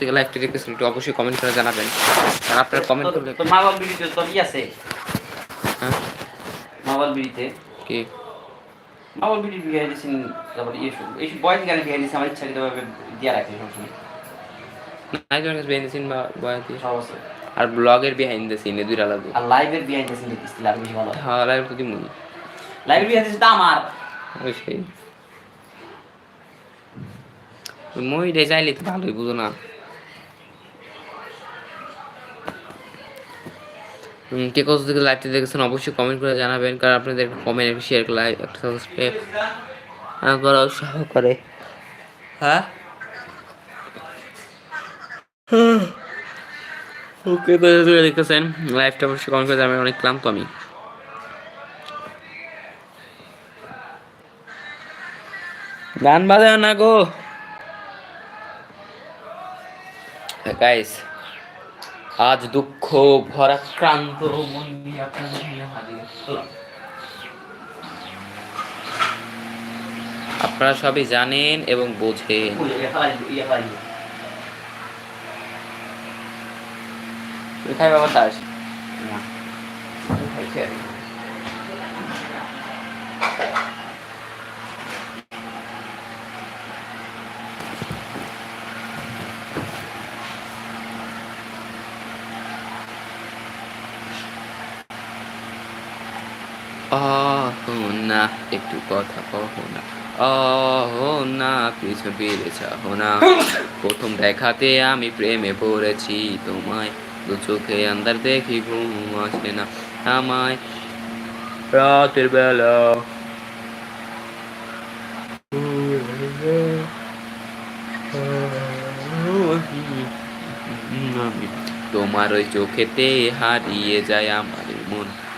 থেকে লাইভটি দেখতেছেন একটু অবশ্যই কমেন্ট করে জানাবেন। আর আপনারা কমেন্ট করলে মাওয়াল বিড়িতে তোর ই আছে? হ্যাঁ? মাওয়াল বিড়িতে কি? মাওয়াল বিড়ি বিয়ে দিয়েছেন তারপর ইয়ে এই গানে বিয়ে আমার দিয়ে রাখি সবসময়। বিহাইন্ড সিন বা সব আছে। আর ব্লগের বিহাইন্ড দ্য সিন দুইটা লাগবে। আর লাইভের বিয়ে দিয়েছেন দেখতেছিল আর বেশি ভালো হ্যাঁ। লাইভ তো লাইভের বিয়ে দিয়েছে তো আমার। ওই সেই মই রে যাইলে তো ভালোই বুঝো না। কে কত থেকে লাইভটি দেখেছেন অবশ্যই কমেন্ট করে জানাবেন কারণ আপনাদের কমেন্ট একটা শেয়ার লাইক একটা সাবস্ক্রাইব করা উৎসাহ করে। হ্যাঁ? ওকে তো দূরে লাইভটা অবশ্যই কমেন্ট করে জানাবেন অনেক ক্লান্ত আমি। গান বাজাও না গো। গাইস আজ দুঃখ ভরাক্রান্ত মন নিয়ে। আপনারা সবই জানেন এবং বোঝেন। কোথায় বাবা দাস না। আহ না একটু কথা কহো না। আহ না পিছু চাহো না। প্রথম দেখাতে আমি প্রেমে পড়েছি, তোমায় দু চোখে আন্দার দেখি ঘুম আসে না। আমায় রাতের বেলা তোমার ওই চোখেতে হারিয়ে যায় আমার মন।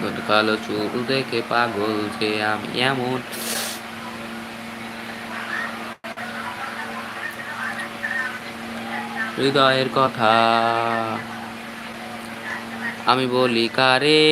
তোর কালো চুল দেখে পাগল যে আমি এমন। হৃদয়ের কথা আমি বলি কারে?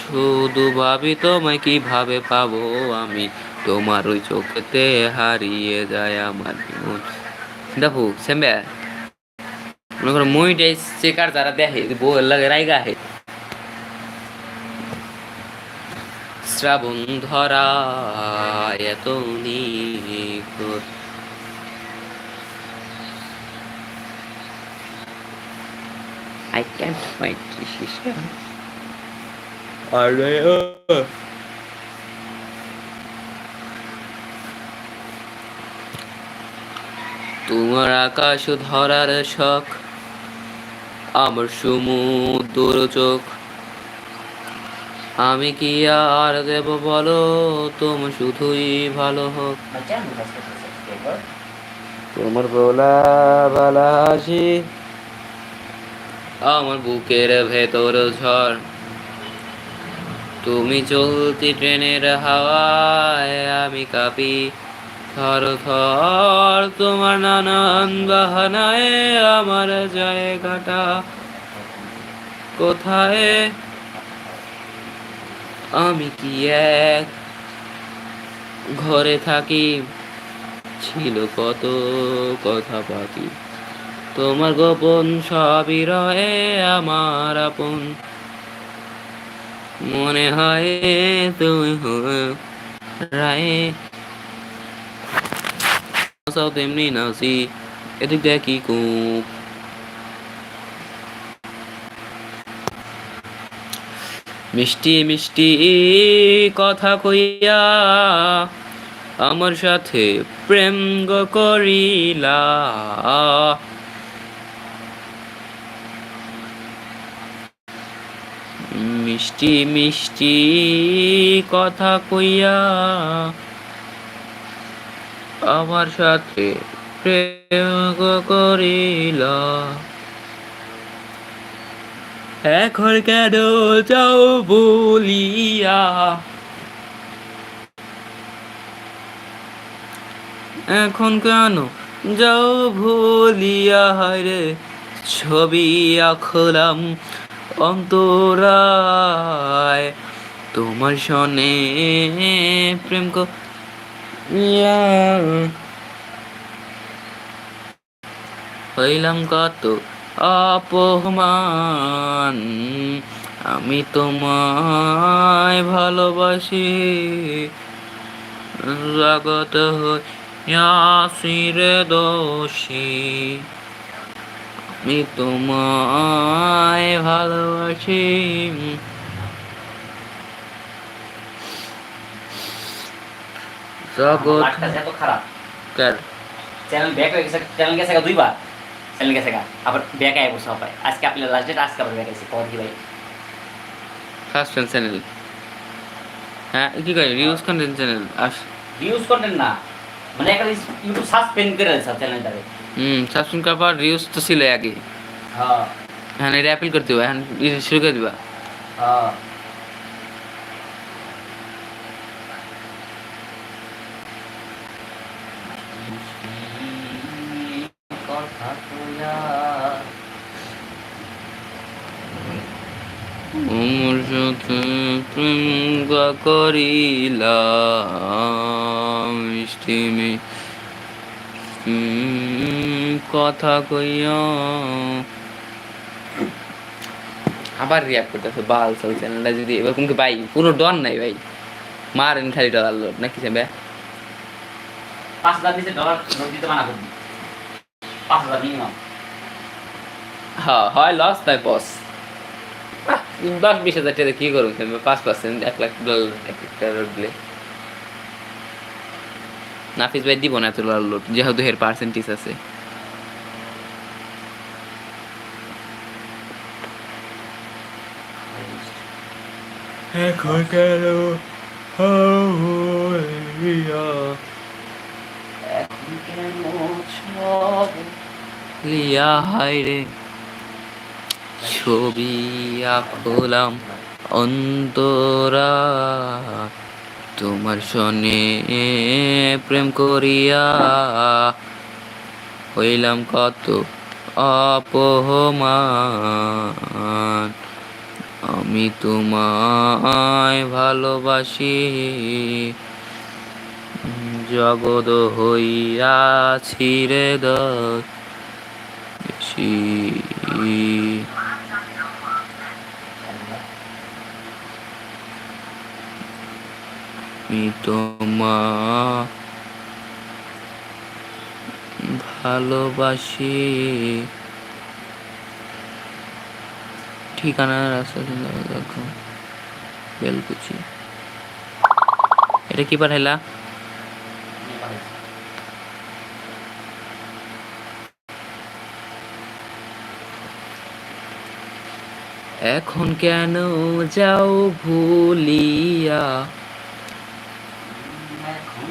শুধু ভাবি তোমায় কীভাবে পাবো আমি? তোমার ওই চোখেতে হারিয়ে যায় আমার মন। দেখো, সেম্বে, মনে করো মুইটাই চেকার যারা দেখে লাগে রাইগা হে শ্রাবণ ধরা এত I can't find ও। তোমার আকাশ ধরার শখ আমার সমুদ্র চোখ। আমি কি আর দেব বলো? তুমি শুধুই ভালো হোক। তোমার বলা বালা হাসি। আমার বুকের ভেতর ঝড়। তুমি চলতি ট্রেনের হাওয়ায় আমি কাঁপি। থর থর তোমার নানান বাহানায় আমার জায়গাটা কোথায়? আমি কি এক? ঘরে থাকি, ছিল কত কথা বাকি তোমার গোপন সবই রয়ে আমার আপন। মনে হয় তুমি রায়ে। তেমনি নাসি এদিক দেখি কুপ মিষ্টি মিষ্টি কথা কইয়া আমার সাথে প্রেম করিলা। মিষ্টি মিষ্টি কথা কইয়া আমার সাথে প্রেম করিলা। এখন কেন যাও বলিয়া? এখন কেন যাও ভুলিয়া রে, ছবি আঁকলাম অন্তরায়। তোমার সনে প্রেম হইলাম কত অপমান। আমি তোমায় ভালোবাসি। জগত হইয়াছিরে দোষী। আমি তোমায় ভালোবাসি। জগৎ খারাপ। কার চ্যানেল ব্যাক হয়ে গেছে চ্যানেল গেছে গা দুইবার চ্যানেল গেছে গা আবার ব্যাক আয় বসে হবে আজকে আপনি লাস্ট ডেট আজকে আবার ব্যাক আইছে খবর কি ভাই সাসপেন্স চ্যানেল হ্যাঁ কি কয় রিউজ কন্টেন্ট চ্যানেল আস ইউজ করতেন না মানে একটা ইউটিউব সাসপেন্ড করে দিয়েছে চ্যানেলটাকে হুম সাসপেন্স করার পর রিউজ তো ছিল আগে হ্যাঁ হ্যাঁ এটা অ্যাপিল করতে হবে এখন ই- শুরু করে দিবা হ্যাঁ কথা কইয়া প্রেম মিষ্টি মি- উম, কথা কইয়া আবার রিয়াক্ট করতেছে বাল সাল চ্যানেলটা যদি এরকম কি ভাই কোনো ডর নাই ভাই। মারেন খালি ডলার লোড নাকি সে পাঁচ হাজার দিতে ডলার নোট দিতে মানা করবি। পাঁচ হাজার মিনিমাম হ্যাঁ হয় লস তাই বস দশ বিশ হাজার টাকা কি করুন পাঁচ পার্সেন্ট এক লাখ ডলার এক লাখ দিলে। নাফিস ভাই দিব না এত লোড যেহেতু এর পার্সেন্টেজ আছে। এখন কেন লিয়া হায় রে। ছবি আঁকলাম অন্তরা। তোমার সনে প্রেম করিয়া হইলাম কত অপমান। আমি তোমায় ভালোবাসি জগদ হইয়াছি রে দশি আমি তোমা ভালোবাসি। ঠিকানা রাস্তা দেখো বেলকুচি। এটা কি পাঠাইলা? এখন কেন যাও ভুলিয়া?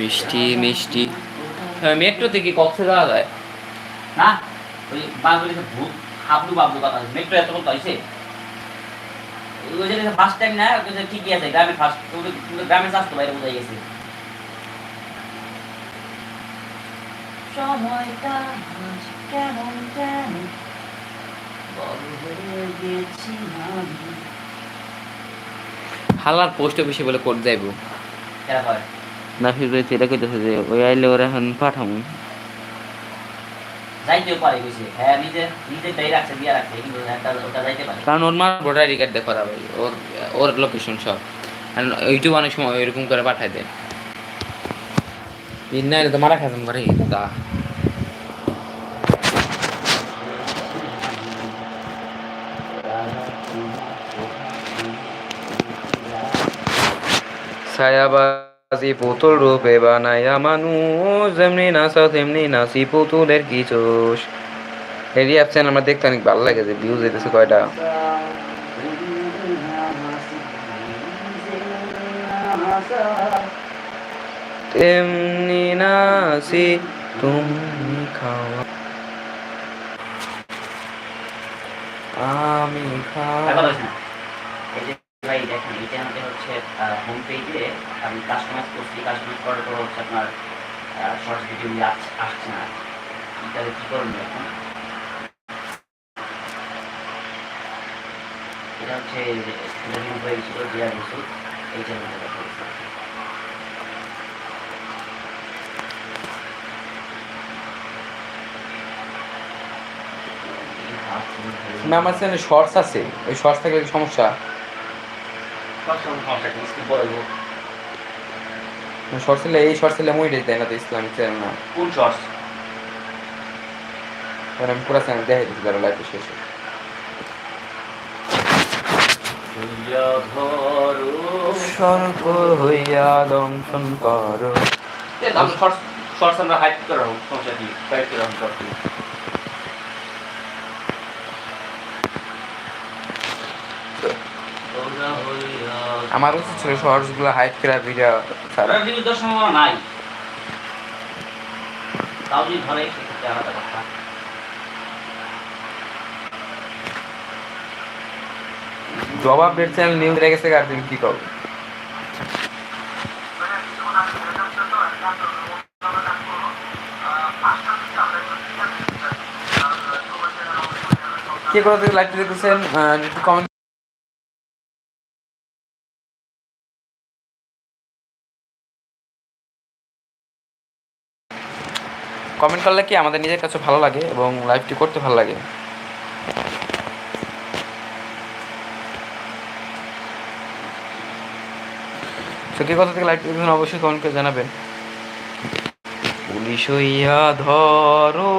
মিষ্টি মিষ্টি। মেট্রো থেকে কক্সে যাওয়া যায়? না ওই ভূত হাবলু বাবলু কথা মেট্রো এত হয়েছে ওই যে ফার্স্ট টাইম না ঠিকই আছে গ্রামে ফার্স্ট গ্রামে স্বাস্থ্য বাইরে বোঝাই গেছে। সময়টা কেমন যেন বড় হয়ে গেছি আমি। হালার পোস্ট অফিসে বলে কোড যাইব। হয় না ফির রয়েছে এটা কইতেছে যে ওই আইলে ওরা এখন যাইতেও পারে কইছে হ্যাঁ নিজে নিজে তাই রাখছে দিয়া রাখছে কিন্তু একটা ওটা যাইতে পারে। কারণ ওর মা ভোটার আইডি কার্ড দেখা ভাই ওর ওর লোকেশন সব। ইউটিউব অনেক সময় এরকম করে পাঠায় দেয়। ইন্না তো মারা খাইতাম করে দাদা ছায়াবাজি পুতুল রূপে বানায়া মানুষ যেমনি নাচা তেমনি নাচি পুতুলের কি চোষ এই রিয়াকশন আমার দেখতে অনেক ভালো লাগে যে ভিউজ দিতেছে কয়টা। তেমনি নাচি, তুমি খাওয়া আমি খাওয়া ভাই, দেখেন, এটা আমাদের হচ্ছে হোম পেজে আমি কাস্টমাইজ করছি কাস্টমাইজ করার পর হচ্ছে আপনার শর্টস ভিডিও আসছে না। তাহলে কি করবেন এখন? এটা হচ্ছে রিমুভ হয়ে গেছিল দেওয়া গেছিল এইটার মধ্যে দেখা আমার চ্যানেলে শর্টস আছে। ওই শর্টস থাকলে সমস্যা? শর্টস হলে এই শর্টস হলে মুই দেয় না তো ইসলামিক চ্যানেল না কোন শর্টস মানে আমি পুরো চ্যানেল দেখাই দিচ্ছি তারা লাইফে শেষে সর্প হইয়া দংশন কর। শর্টস শর্টস আমরা হাইড করে রাখব সমস্যা কি? হাইড করে রাখব শর্টস আমার উচিত ছিল শর্টসগুলো হাইট করে ভিডিও ছাড়া। ভিডিও সম্ভাবনা নাই। তাও যদি ধরে আলাদা কথা। জবাবের চ্যানেল নিউজ রেখেছে আর তুমি কি করো কে কোথা থেকে লাইভটা দেখতেছেন? কমেন্ট কমেন্ট করলে কি আমাদের নিজের কাছে ভালো লাগে এবং লাইভটি করতে ভালো লাগে? সত্যি কথা থেকে লাইভটি দেখুন অবশ্যই কমেন্ট করে জানাবেন। পুলিশ হইয়া ধরো,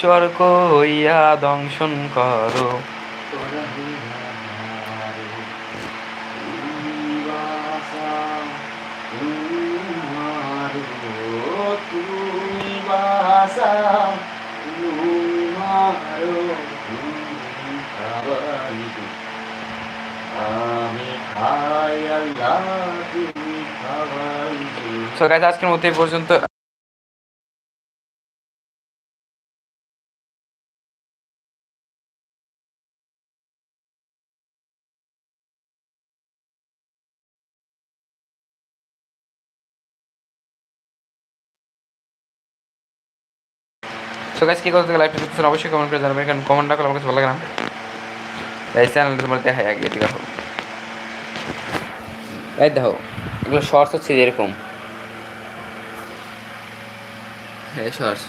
স্বর্গ হইয়া দংশন করো আমি খাই আল্লাহ তুমি খাওয়াই সো গাইজ আজকের মতো এই পর্যন্ত। সো গাইজ কি থেকে লাইভটা দেখতেছেন অবশ্যই কমেন্ট করে জানাবেন। কারণ কমেন্ট না করলে আমার কাছে ভালো লাগে না। এই চ্যানেলটা তোমার দেখাই আগে আছে? এই দেখো, এগুলো শর্টস হচ্ছে এরকম হ্যাঁ শর্টস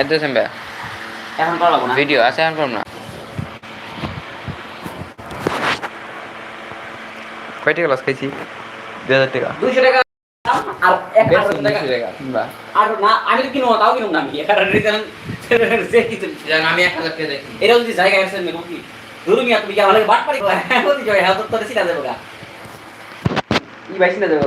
এত সেম্বা এখন করা না ভিডিও আছে এখন করব না। কয় টাকা লস খাইছি? দুই হাজার টাকা। দুইশো টাকা আর এক হাজার টাকা। আর না আমি তো কিনবো তাও কিনবো না আমি। এক আমি এক হাজার টাকা দেখি এটা যদি জায়গা আছে মেকো কি? ধরুন মিয়া তুমি কি আমাকে বাট পারি হতে জয় হ্যাঁ তো সিনা দেবো গা। ই ভাই সিনা দেবো।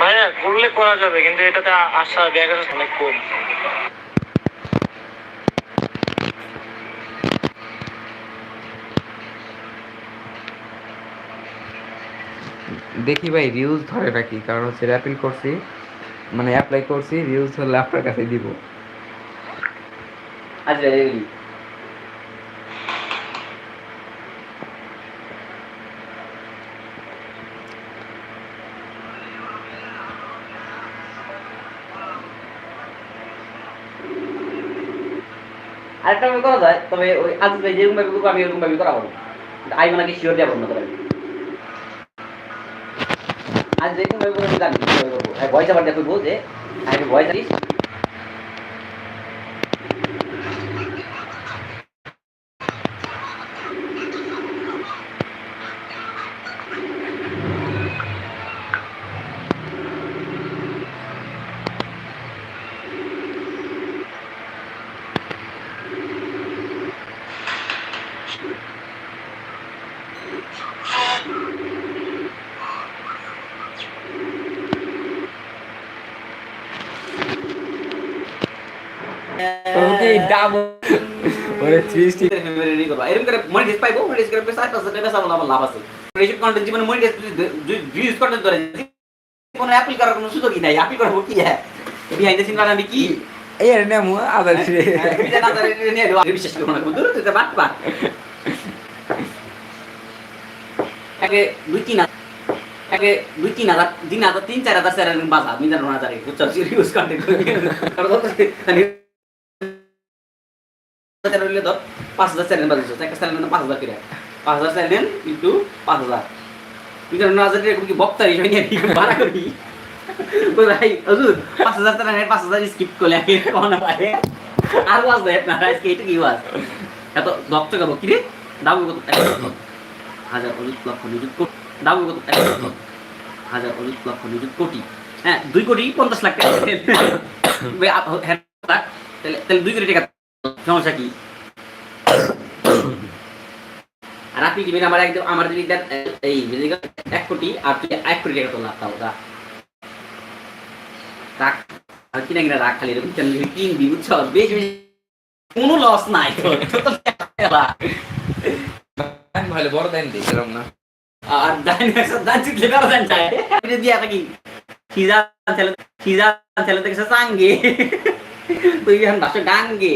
ভাইয়া করলে করা যাবে কিন্তু এটাতে আ- আশা দেখা অনেক কম। দেখি ভাই রিউজ ধরে নাকি? কারণ হচ্ছে র্যাপিল করছি মানে অ্যাপ্লাই করছি রিউজ হলে আপনার কাছে দিব। আজ আরেকটা ভাবে করা যায়, তবে ওই আজ ভাই যেরকম ভাবে করব, আমি ওরকম ভাবে করাবো আইব নাকি শিওর দেবো বন্ধ করে আজ যেরকম ভাবে করব? জানি ভয়েস আবার দেখব যে আমি ভয়েস দিস। ওকে ডাবল ওরে 360 রেডি করবা এরকম করে মনিটাইজ পাইবো মনিটাইজ করে সাইড পাশে টাকা সামলা আমার লাভ আছে। রেজিস্ট কন্টেন্ট জীবনে মনিটাইজ ভিউজ কন্টেন্ট ধরে কোনো অ্যাপ্লি করার কোনো সুযোগই নাই। অ্যাপ্লি করব কি হ্যাঁ। বিহাইন্ড দ্য সিন আমি কি? এই আরে আদার রে বিজয় না ধরে নিয়ে দেবো বিশ্বাস করব না দূর থেকে বাট বাট একে দুই তিন একে দুই তিন হাজার তিন হাজার তিন চার হাজার চার হাজার বাজা মিজান হাজার বুঝছ? সিরিয়াস কন্টেন্ট কারণ চ্যানেল হলে ধর পাঁচ হাজার চ্যানেল বাজেছো একটা চ্যানেল পাঁচ হাজার করে। পাঁচ হাজার চ্যানেল কিন্তু পাঁচ হাজার। মিজান হাজার এরকম কি বক্তা হিসেবে নিয়ে ভাড়া করি। ভাই হুজুর পাঁচ হাজার চ্যানেল পাঁচ হাজার স্কিপ করলে আমি কখন পারে? আর ওয়াজ দেয় আপনার আজকে কি ওয়াজ এত ভক্ত করব কি রে? দাবি কত? হাজার অযুত লক্ষ নিযুত কোটি দাবি কত? হাজার অযুত লক্ষ নিযুত কোটি। হ্যাঁ দুই কোটি পঞ্চাশ লাখ টাকা। হ্যাঁ, তাহলে দুই কোটি টাকা সমস্যা কি? আর আপনি দিবেন আমার একদম আমার যদি দেন, এই এক কোটি আর তুই এক কোটি টাকা তো লাভ যা। রাখ আর কিনা কিনা রাখ খালি এরকম কেন কিনবি বুঝছ? বেশ বেশি কোনো লস নাই তো ভালো বড় দেন দিছিলাম না। আর দান দান চিকলে কারও দান চাই দিয়া থাকি খিজা ছেলে খিজা ছেলে থেকে সাঙ্গে তুই এখন ভাষা ডাঙ্গে।